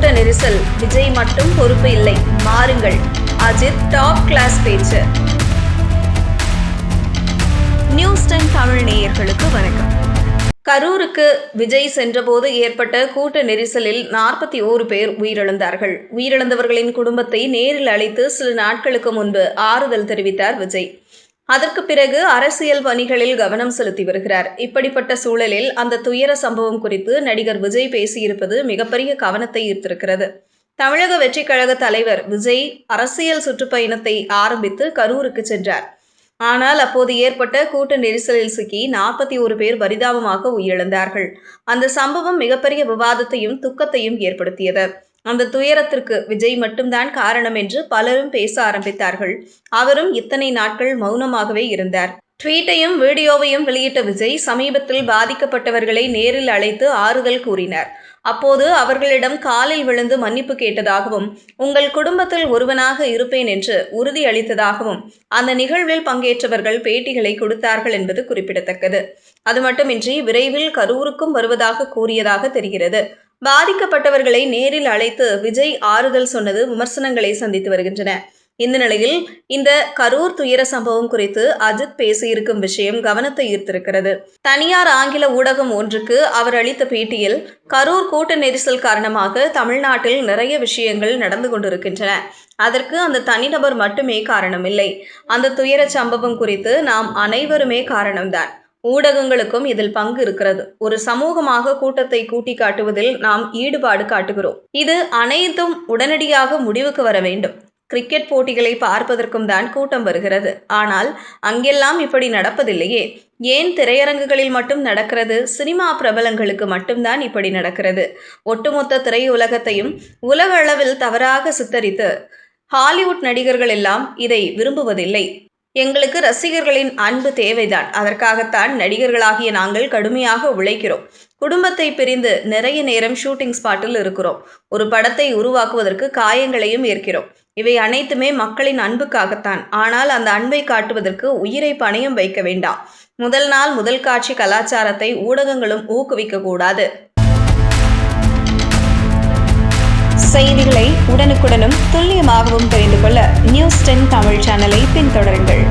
கூட்ட நெரிசல். விஜய் மட்டும் பொறுப்பு இல்லை. மாறுங்கள். அஜித் டாப் கிளாஸ் பேச்சு. நியூஸ் டைம் தமிழ் நேயர்களுக்கு வணக்கம். கரூருக்கு விஜய் சென்றபோது ஏற்பட்ட கூட்ட நெரிசலில் நாற்பத்தி ஓரு பேர் உயிரிழந்தார்கள். உயிரிழந்தவர்களின் குடும்பத்தை நேரில் அழைத்து சில நாட்களுக்கு முன்பு ஆறுதல் தெரிவித்தார் விஜய். அதற்கு பிறகு அரசியல் பணிகளில் கவனம் செலுத்தி வருகிறார். இப்படிப்பட்ட சூழலில் அந்த துயர சம்பவம் குறித்து நடிகர் விஜய் பேசியிருப்பது மிகப்பெரிய கவனத்தை ஈர்த்திருக்கிறது. தமிழக வெற்றிக் கழக தலைவர் விஜய் அரசியல் சுற்றுப்பயணத்தை ஆரம்பித்து கரூருக்கு சென்றார். ஆனால் அப்போது ஏற்பட்ட கூட்ட நெரிசலில் சிக்கி நாற்பத்தி ஒரு பேர் பரிதாபமாக உயிரிழந்தார்கள். அந்த சம்பவம் மிகப்பெரிய விவாதத்தையும் துக்கத்தையும் ஏற்படுத்தியது. அந்த துயரத்திற்கு விஜய் மட்டும்தான் காரணம் என்று பலரும் பேச ஆரம்பித்தார்கள். அவரும் இத்தனை நாட்கள் மௌனமாகவே இருந்தார். ட்வீட்டையும் வீடியோவையும் வெளியிட்ட விஜய் சமீபத்தில் பாதிக்கப்பட்டவர்களை நேரில் அழைத்து ஆறுதல் கூறினார். அப்போது அவர்களிடம் காலில் விழுந்து மன்னிப்பு கேட்டதாகவும் உங்கள் குடும்பத்தில் ஒருவனாக இருப்பேன் என்று உறுதியளித்ததாகவும் அந்த நிகழ்வில் பங்கேற்றவர்கள் பேட்டிகளை கொடுத்தார்கள் என்பது குறிப்பிடத்தக்கது. அது மட்டுமின்றி விரைவில் கரூருக்கும் வருவதாக கூறியதாக தெரிகிறது. பாதிக்கப்பட்டவர்களை நேரில் அழைத்து விஜய் ஆறுதல் சொன்னது விமர்சனங்களை சந்தித்து வருகின்றன. இந்த நிலையில் இந்த கரூர் துயர சம்பவம் குறித்து அஜித் பேசியிருக்கும் விஷயம் கவனத்தை ஈர்த்திருக்கிறது. தனியார் ஆங்கில ஊடகம் ஒன்றுக்கு அவர் அளித்த பேட்டியில் கரூர் கூட்ட நெரிசல் காரணமாக தமிழ்நாட்டில் நிறைய விஷயங்கள் நடந்து கொண்டிருக்கின்றன. அதற்கு அந்த தனிநபர் மட்டுமே காரணமில்லை. அந்த துயர சம்பவம் குறித்து நாம் அனைவருமே காரணம்தான். ஊடகங்களுக்கும் இதில் பங்கு இருக்கிறது. ஒரு சமூகமாக கூட்டத்தை கூட்டி காட்டுவதில் நாம் ஈடுபாடு காட்டுகிறோம். இது அனைத்தும் உடனடியாக முடிவுக்கு வர வேண்டும். கிரிக்கெட் போட்டிகளை பார்ப்பதற்கும் தான் கூட்டம் வருகிறது. ஆனால் அங்கெல்லாம் இப்படி நடப்பதில்லையே. ஏன் திரையரங்குகளில் மட்டும் நடக்கிறது? சினிமா பிரபலங்களுக்கு மட்டும்தான் இப்படி நடக்கிறது. ஒட்டுமொத்த திரையுலகத்தையும் உலக அளவில் தவறாக சித்தரித்து ஹாலிவுட் நடிகர்கள் எல்லாம் இதை விரும்புவதில்லை. எங்களுக்கு ரசிகர்களின் அன்பு தேவைதான். அதற்காகத்தான் நடிகர்களாகிய நாங்கள் கடுமையாக உழைக்கிறோம். குடும்பத்தை பிரிந்து நிறைய நேரம் ஷூட்டிங் ஸ்பாட்டில் இருக்கிறோம். ஒரு படத்தை உருவாக்குவதற்கு காயங்களையும் ஏற்கிறோம். இவை அனைத்துமே மக்களின் அன்புக்காகத்தான். ஆனால் அந்த அன்பை காட்டுவதற்கு உயிரை பணயம் வைக்க வேண்டாம். முதல் நாள் முதல் காட்சி கலாச்சாரத்தை ஊடகங்களும் ஊக்குவிக்க கூடாது. செய்திகளை உடனுக்குடனும் துல்லியமாகவும் நியூஸ் டென் தமிழ் சேனலை பின்தொடருங்கள்.